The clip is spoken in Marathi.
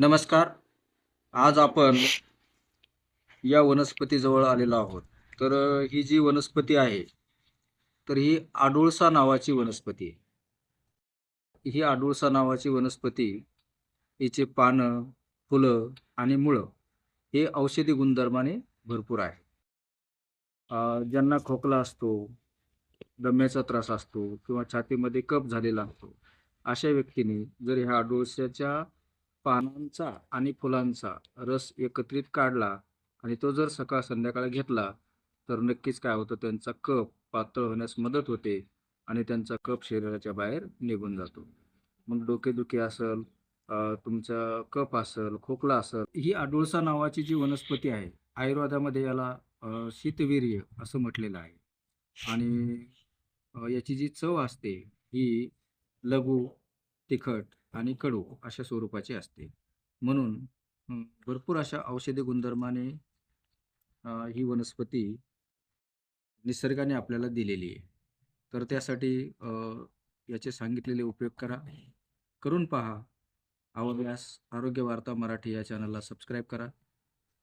नमस्कार. आज आपण या वनस्पतीजवळ आलेलो आहोत. तर ही जी वनस्पती आहे तर ही आडुळसा नावाची वनस्पती आहे. ही आडुळसा नावाची वनस्पती हिचे पानं फुलं आणि मुळं हे औषधी गुणधर्माने भरपूर आहे. ज्यांना खोकला असतो दम्याचा त्रास असतो किंवा छातीमध्ये कप झालेला असतो अशा व्यक्तीने जर ह्या अडुळसाच्या पानांचा आणि फुलांचा रस एकत्रित काढला आणि तो जर सकाळ संध्याकाळ घेतला तर नक्कीच काय होतं त्यांचा कप पातळ होण्यास मदत होते आणि त्यांचा कप शरीराच्या बाहेर निघून जातो. मग डोकेदुखी असेल तुमचा कप असेल खोकला असेल ही आडोळसा नावाची जी वनस्पती आहे आयुर्वेदामध्ये याला शीतवीर्य असं म्हटलेलं आहे. आणि याची जी चव असते ही लघु तिखट आणि कडू अशा स्वरूपाची असते. म्हणून भरपूर अशा औषधी गुणधर्माने ही वनस्पती निसर्गाने आपल्याला दिलेली आहे. तर त्यासाठी याचे सांगितलेले उपयोग करा. करून पहा. आवडल्यास आरोग्य वार्ता मराठी या चॅनलला सबस्क्राईब करा.